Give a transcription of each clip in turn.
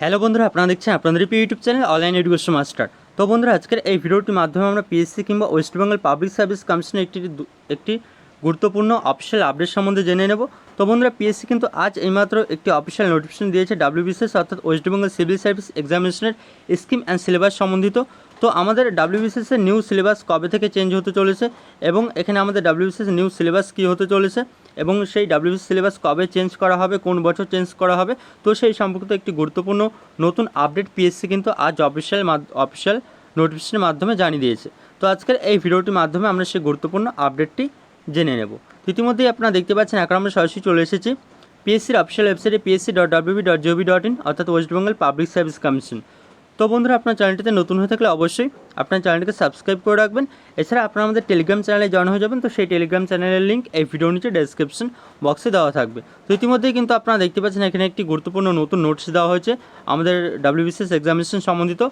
Hello বন্ধুরা, আপনারা দেখছেন আপনাদের প্রিয় YouTube channel online education master তো বন্ধুরা, আজকের এই ভিডিওটির মাধ্যমে আমরা পিএসসি কিংবা ওয়েস্ট বেঙ্গল পাবলিক সার্ভিস কমিশনের একটি একটি গুরুত্বপূর্ণ অফিসিয়াল আপডেট সম্বন্ধে জেনে নেব। তো বন্ধুরা পিএসসি কিন্তু আজ এইমাত্র একটি অফিসিয়াল নোটিফিকেশন দিয়েছে ডাব্লিউবিসিএস অর্থাৎ ওয়েস্ট বেঙ্গল সিভিল সার্ভিস এক্সামিনেশনের স্কিম অ্যান্ড সিলেবাস সম্বন্ধিত। তো আমাদের ডাব্লিউবিসিএস এর নিউ সিলেবাস কবে থেকে চেঞ্জ হতে চলেছে এবং এখানে আমাদের ডাব্লিউবিসিএস নিউ সিলেবাস কী হতে চলেছে? এবং সেই ডাব্লিউবিসি সিলেবাস কবে চেঞ্জ করা হবে, কোন বছর চেঞ্জ করা হবে, তো সেই সম্পর্কিত একটি গুরুত্বপূর্ণ নতুন আপডেট পিএসসি কিন্তু আজ অফিসিয়াল অফিসিয়াল নোটিফিকেশনের মাধ্যমে জানিয়ে দিয়েছে। তো আজকের এই ভিডিওটির মাধ্যমে আমরা সেই গুরুত্বপূর্ণ আপডেটটি জেনে নেব। ইতিমধ্যেই আপনারা দেখতে পাচ্ছেন এখন আমরা সরাসরি চলে এসেছি পিএসসির অফিসিয়াল ওয়েবসাইটে PSC dot WB dot gov dot in অর্থাৎ West Bengal public service commission তো বন্ধুরা, আপনার চ্যানেলটিতে নতুন হয়ে থাকলে অবশ্যই আপনার চ্যানেলটিকে সাবস্ক্রাইব করে রাখবেন। এছাড়া আপনারা আমাদের টেলিগ্রাম চ্যানেলে জয়েন হয়ে যাবেন, তো সেই টেলিগ্রাম চ্যানেলের লিঙ্ক এই ভিডিওর নিচে ডেসক্রিপশন বক্সে দেওয়া থাকবে। তো ইতিমধ্যেই কিন্তু আপনারা দেখতে পাচ্ছেন, এখানে একটি গুরুত্বপূর্ণ নতুন নোটস দেওয়া হয়েছে আমাদের ডাব্লিউবিসিএস এক্সামিনেশন সম্বন্ধিত।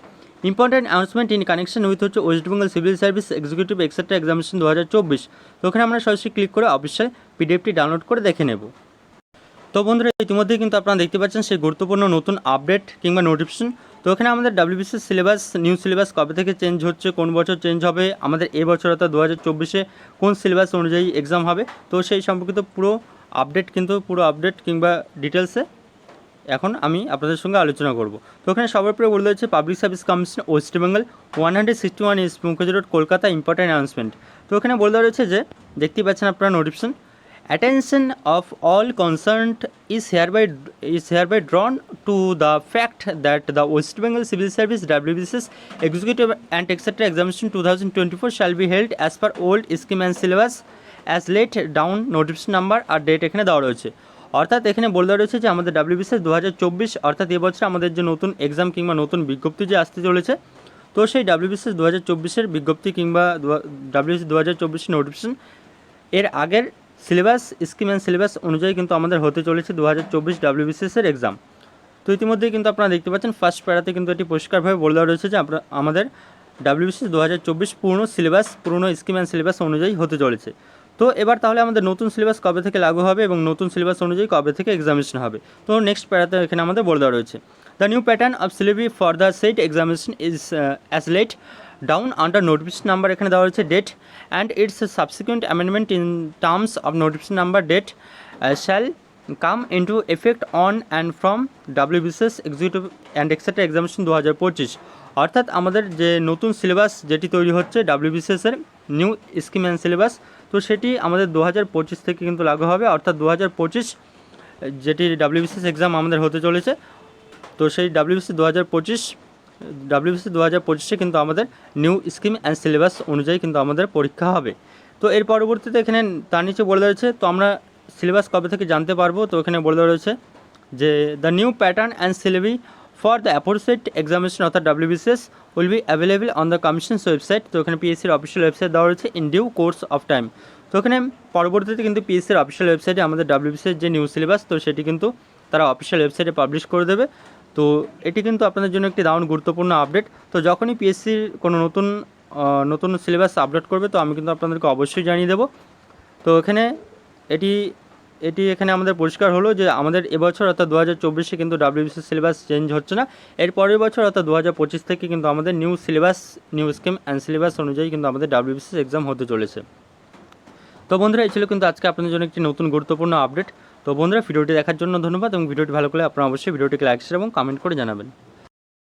Important announcement in connection with হচ্ছে West Bengal civil service executive etcetera examination দু হাজার চব্বিশ। তো ওখানে আমরা সরাসরি ক্লিক করে অফিসিয়াল পিডিএফটি ডাউনলোড করে দেখে নেব। তো বন্ধুরা, ইতিমধ্যেই কিন্তু আপনারা দেখতে পাচ্ছেন সেই গুরুত্বপূর্ণ নতুন আপডেট কিংবা নোটিফিকেশন তো এখানে আমাদের ডাব্লিউবিসির সিলেবাস নিউ সিলেবাস কবে থেকে চেঞ্জ হচ্ছে, কোন বছর চেঞ্জ হবে, আমাদের এই বছর অর্থাৎ দু হাজার চব্বিশে কোন সিলেবাস অনুযায়ী এক্সাম হবে, তো সেই সম্পর্কিত পুরো আপডেট কিন্তু, পুরো আপডেট কিংবা ডিটেলসে এখন আমি আপনাদের সঙ্গে আলোচনা করব। তো এখানে সবার পরে বলে হচ্ছে public service commission West Bengal one hundred sixty one ইস Mukherjee road Kolkata important announcement তো এখানে বলে দেওয়া রয়েছে যে, দেখতেই পাচ্ছেন আপনারা notification attention of all concerned is hereby is hereby drawn to the fact that the West Bengal Civil Service WBCS Executive and etc. Examination 2024 shall be held as per old scheme and syllabus as laid down notification number আর date এখানে দেওয়া রয়েছে অর্থাৎ এখানে বলে দেওয়া রয়েছে যে আমাদের ডাব্লিউবিসিএস দু হাজার চব্বিশ অর্থাৎ এবছর আমাদের যে নতুন এক্সাম কিংবা নতুন বিজ্ঞপ্তি যে আসতে চলেছে তো সেই ডাব্লিউবিসিএস দু হাজার চব্বিশের বিজ্ঞপ্তি কিংবা ডাব্লিউবিসি দু হাজার চব্বিশের নোটিফিকেশন এর আগের সিলেবাস স্কিম অ্যান্ড সিলেবাস অনুযায়ী কিন্তু আমাদের হতে চলেছে দু হাজার চব্বিশ ডাব্লিউবিসিএসের এক্সাম তো ইতিমধ্যেই কিন্তু আপনারা দেখতে পাচ্ছেন ফার্স্ট প্যারাতে কিন্তু এটি পরিষ্কারভাবে বলে দেওয়া রয়েছে যে আমরা, আমাদের ডাব্লিউবিসিএস দু হাজার চব্বিশ পুরনো সিলেবাস পুরনো স্কিম অ্যান্ড সিলেবাস অনুযায়ী হতে চলেছে। তো এবার তাহলে আমাদের নতুন সিলেবাস কবে থেকে লাগু হবে এবং নতুন সিলেবাস অনুযায়ী কবে থেকে এক্সামিনেশন হবে? তো নেক্সট প্যারাতে এখানে আমাদের বলে দেওয়া রয়েছে। The new pattern of syllabi for the said examination is as laid down under notification number এখানে দেওয়া হয়েছে date and its subsequent amendment in terms of notification number date shall come into effect on and from WBCS executive and etcetera examination দু হাজার পঁচিশ অর্থাৎ আমাদের যে নতুন সিলেবাস যেটি তৈরি হচ্ছে ডাব্লিউবিসিএসের নিউ স্কিম অ্যান্ড সিলেবাস তো সেটি আমাদের দু হাজার পঁচিশ থেকে কিন্তু লাগু হবে। অর্থাৎ দু হাজার পঁচিশ যেটি ডাব্লিউবিসিএস এক্সাম আমাদের হতে চলেছে, তো সেই ডাব্লিউবিসি দু হাজার পঁচিশ ডাব্লিউবিসি দু হাজার পঁচিশে কিন্তু আমাদের নিউ স্কিম অ্যান্ড সিলেবাস অনুযায়ী কিন্তু আমাদের পরীক্ষা হবে। তো এর পরবর্তীতে এখানে তার নিচে বলে রয়েছে তো আমরা সিলেবাস কবে থেকে জানতে পারব? তো এখানে বলে দেওয়া রয়েছে যে the new pattern and syllabi for the aforesaid examination অর্থাৎ WBCS will be available on the commission's website তো এখানে পিএসসির অফিসিয়াল ওয়েবসাইট দেওয়া রয়েছে in due course of time তো এখানে পরবর্তীতে কিন্তু পিএসসির অফিসিয়াল ওয়েবসাইটে আমাদের ডাব্লিউবিসিএস যে নিউ সিলেবাস তো সেটি কিন্তু তারা অফিসিয়াল ওয়েবসাইটে পাবলিশ করে দেবে। তো এটি কিন্তু আপনাদের জন্য একটি দারুণ গুরুত্বপূর্ণ আপডেট তো যখনই পিএসসির কোনো নতুন নতুন সিলেবাস আপডেট করবে, তো আমি কিন্তু আপনাদেরকে অবশ্যই জানিয়ে দেবো। তো এখানে এটি এটি এখানে আমাদের পরিষ্কার হলো যে আমাদের এবছর অর্থাৎ দু হাজার চব্বিশে কিন্তু ডাব্লিউবিসি সিলেবাস চেঞ্জ হচ্ছে না। এর পরের বছর অর্থাৎ দু হাজার পঁচিশ থেকে কিন্তু আমাদের new syllabus new scheme and syllabus অনুযায়ী কিন্তু আমাদের ডাব্লিউবিসি এক্সাম হতে চলেছে। তো বন্ধুরা, এই ছিল কিন্তু আজকে আপনাদের জন্য একটি নতুন গুরুত্বপূর্ণ আপডেট। তো বন্ধুরা, ভিডিওটি দেখার জন্য ধন্যবাদ এবং ভিডিওটি ভালো করে আপনারা অবশ্যই ভিডিওটিকে লাইক শেয়ার এবং কমেন্ট করে জানাবেন।